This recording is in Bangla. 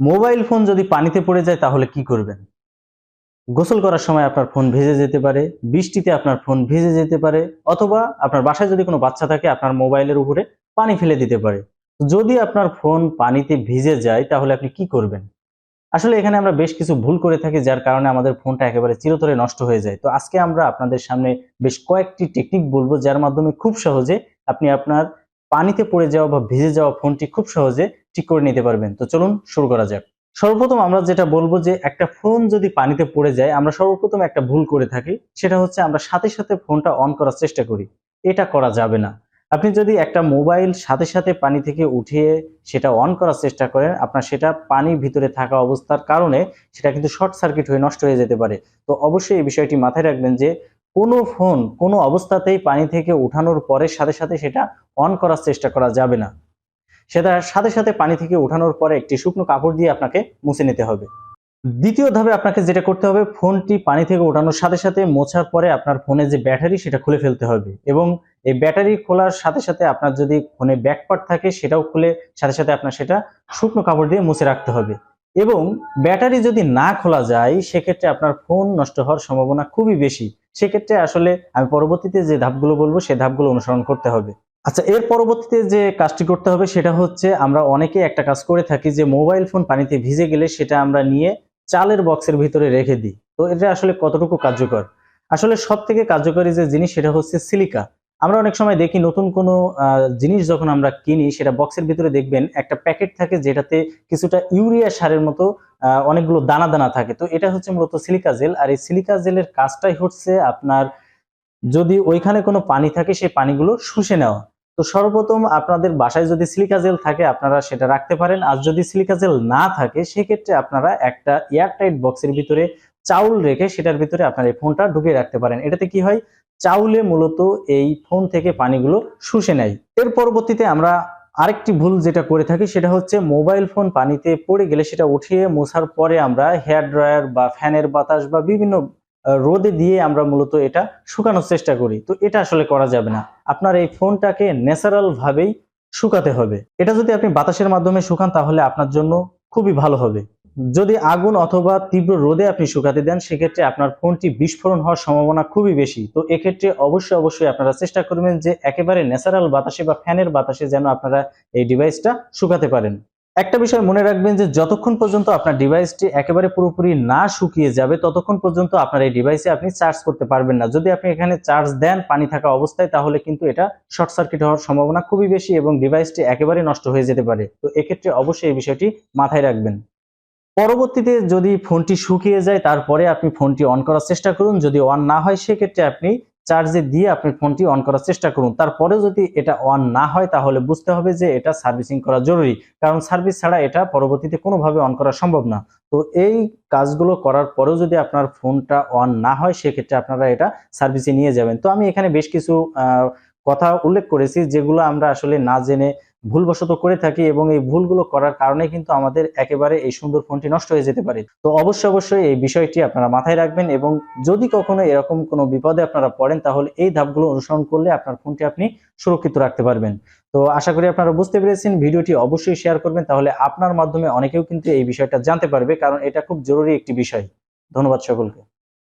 মোবাইল ফোন যদি পানিতে পড়ে যায়, তাহলে কি করবেন? গোসল করার সময় আপনার ফোন ভেজে যেতে পারে, বৃষ্টিতে আপনার ফোন ভিজে যেতে পারে, অথবা আপনার বাসায় যদি কোনো বাচ্চা থাকে, আপনার মোবাইলের উপরে পানি ফেলে দিতে পারে। যদি আপনার ফোন পানিতে ভিজে যায়, তাহলে আপনি কি করবেন? আসলে এখানে আমরা বেশ কিছু ভুল করে থাকি, যার কারণে আমাদের ফোনটা একেবারে চিরতরে নষ্ট হয়ে যায়। তো আজকে আমরা আপনাদের সামনে বেশ কয়েকটি টেকনিক বলব, যার মাধ্যমে খুব সহজে আপনি আপনার পানিতে পড়ে যাওয়া বা ভিজে যাওয়া ফোনটি খুব সহজে ঠিক করে নিতে পারবেন। তো চলুন শুরু করা যাক। সর্বপ্রথম আমরা যেটা বলব যে, একটা ফোন যদি পানিতে পড়ে যায়, আমরা সর্বপ্রথম একটা ভুল করে থাকি। সেটা হচ্ছে আমরা সাথে সাথে ফোনটা অন করার চেষ্টা করি। এটা করা যাবে না। আপনি যদি একটা মোবাইল সাথে সাথে পানি থেকে উঠিয়ে সেটা অন করার চেষ্টা করেন, আপনার সেটা পানির ভিতরে থাকা অবস্থার কারণে সেটা কিন্তু শর্ট সার্কিট হয়ে নষ্ট হয়ে যেতে পারে। তো অবশ্যই এই বিষয়টি মাথায় রাখবেন যে কোনো ফোন কোনো অবস্থাতেই পানি থেকে উঠানোর পরে সাথে সাথে সেটা অন করার চেষ্টা করা যাবে না। সেটা সাথে সাথে পানি থেকে উঠানোর পরে একটি শুকনো কাপড় দিয়ে আপনাকে মুছে নিতে হবে। দ্বিতীয় ধাপে আপনাকে যেটা করতে হবে, ফোনটি পানি থেকে ওঠানোর সাথে সাথে মোছার পরে আপনার ফোনে যে ব্যাটারি সেটা খুলে ফেলতে হবে এবং এই ব্যাটারি খোলার সাথে সাথে আপনার যদি ফোনে ব্যাকপার্ট থাকে সেটাও খুলে সাথে সাথে আপনার সেটা শুকনো কাপড় দিয়ে মুছে রাখতে হবে এবং ব্যাটারি যদি না খোলা যায়, সেক্ষেত্রে আপনার ফোন নষ্ট হওয়ার সম্ভাবনা খুবই বেশি। সেক্ষেত্রে আসলে আমি পরবর্তীতে যে ধাপগুলো বলব, সে ধাপগুলো অনুসরণ করতে হবে। আচ্ছা এর পরবর্তীতে যে কাজটি করতে হবে সেটা হচ্ছে আমরা অনেকে একটা কাজ করে থাকি যে মোবাইল ফোন পানিতে ভিজে গেলে সেটা আমরা নিয়ে চালের বক্সের ভিতরে রেখে দিই। তো এটা আসলে কতটুকু কার্যকর? আসলে সব থেকে কার্যকরী যে জিনিস সেটা হচ্ছে সিলিকা। আমরা অনেক সময় দেখি নতুন কোনো জিনিস যখন আমরা কিনি, সেটা বক্সের ভিতরে দেখবেন একটা প্যাকেট থাকে যেটাতে কিছুটা ইউরিয়া সারের মতো অনেকগুলো দানা দানা থাকে। তো এটা হচ্ছে মূলত সিলিকা জেল আর এই সিলিকা জেলের কাজটাই হচ্ছে আপনার যদি ওইখানে কোনো পানি থাকে, সেই পানিগুলো শুষে নেওয়া। তো সর্বপ্রথম আপনাদের বাসায় যদি সিলিকা জেল থাকে, আপনারা সেটা রাখতে পারেন। আর যদি সিলিকা জেল না থাকে, সেক্ষেত্রে আপনারা একটা এয়ারটাইট বক্সের ভিতরে চাউল রেখে সেটার ভিতরে আপনার এই ফোনটা ঢুকিয়ে রাখতে পারেন। এটাতে কি হয়? চাউলে মূলত এই ফোন থেকে পানিগুলো শুষে নেয়। এর পরবর্তীতে আমরা আরেকটি ভুল যেটা করে থাকি, সেটা হচ্ছে মোবাইল ফোন পানিতে পড়ে গেলে সেটা উঠিয়ে মোছার পরে আমরা হেয়ার ড্রায়ার বা ফ্যানের বাতাস বা বিভিন্ন রোদে দিয়ে আমরা মূলত এটা শুকানোর চেষ্টা করি। তো এটা আসলে করা যাবে না। আপনার এই ফোনটাকে ন্যাচারাল ভাবেই শুকাতে হবে। এটা যদি আপনি বাতাসের মাধ্যমে শুকান, তাহলে আপনার জন্য খুবই ভালো হবে। যদি আগুন অথবা তীব্র রোদে আপনি শুকাতে দেন, সেক্ষেত্রে আপনার ফোনটি বিস্ফোরণ হওয়ার সম্ভাবনা খুবই বেশি। তো এক্ষেত্রে অবশ্যই অবশ্যই আপনারা চেষ্টা করবেন যে একেবারে ন্যাচারাল বাতাসে বা ফ্যানের বাতাসে যেন আপনারা এই ডিভাইসটা শুকাতে পারেন। একটা বিষয় মনে রাখবেন যে যতক্ষণ পর্যন্ত আপনার ডিভাইসটি একেবারে পুরোপুরি না শুকিয়ে যাবে, ততক্ষণ পর্যন্ত আপনার এই ডিভাইসে আপনি চার্জ করতে পারবেন না। যদি আপনি এখানে চার্জ দেন পানি থাকা অবস্থায়, তাহলে কিন্তু এটা শর্ট সার্কিট হওয়ার সম্ভাবনা খুবই বেশি এবং ডিভাইসটি একেবারে নষ্ট হয়ে যেতে পারে। তো এক্ষেত্রে অবশ্যই এই বিষয়টি মাথায় রাখবেন। পরবর্তীতে যদি ফোনটি শুকিয়ে যায়, তারপরে আপনি ফোনটি অন করার চেষ্টা করুন। যদি অন না হয়, সেক্ষেত্রে আপনি চার্জে দিয়ে আপনি ফোনটি অন করার চেষ্টা করুন। তারপরে যদি এটা অন না হয়, তাহলে বুঝতে হবে যে এটা সার্ভিসিং করা জরুরি। কারণ সার্ভিস ছাড়া এটা পরবর্তীতে কোনোভাবে অন করা সম্ভব না। তো এই কাজগুলো করার পরেও যদি আপনার ফোনটা অন না হয়, সেক্ষেত্রে আপনারা এটা সার্ভিসে নিয়ে যাবেন। তো আমি এখানে বেশ কিছু কথা উল্লেখ করেছি, যেগুলো আমরা আসলে না জেনে ভুলবশত করে থাকি এবং এই ভুলগুলো করার কারণে কিন্তু আমাদের একেবারে এই সুন্দর ফোনটি নষ্ট হয়ে যেতে পারে। তো অবশ্যই অবশ্যই এই বিষয়টি আপনারা মাথায় রাখবেন এবং যদি কখনো এরকম কোনো বিপদে আপনারা পড়েন, তাহলে এই ধাপগুলো অনুসরণ করলে আপনার ফোনটি আপনি সুরক্ষিত রাখতে পারবেন। তো আশা করি আপনারা বুঝতে পেরেছেন, ভিডিওটি অবশ্যই শেয়ার করবেন, তাহলে আপনার মাধ্যমে অনেকেও কিন্তু এই বিষয়টা জানতে পারবে, কারণ এটা খুব জরুরি একটি বিষয়। ধন্যবাদ সকলকে।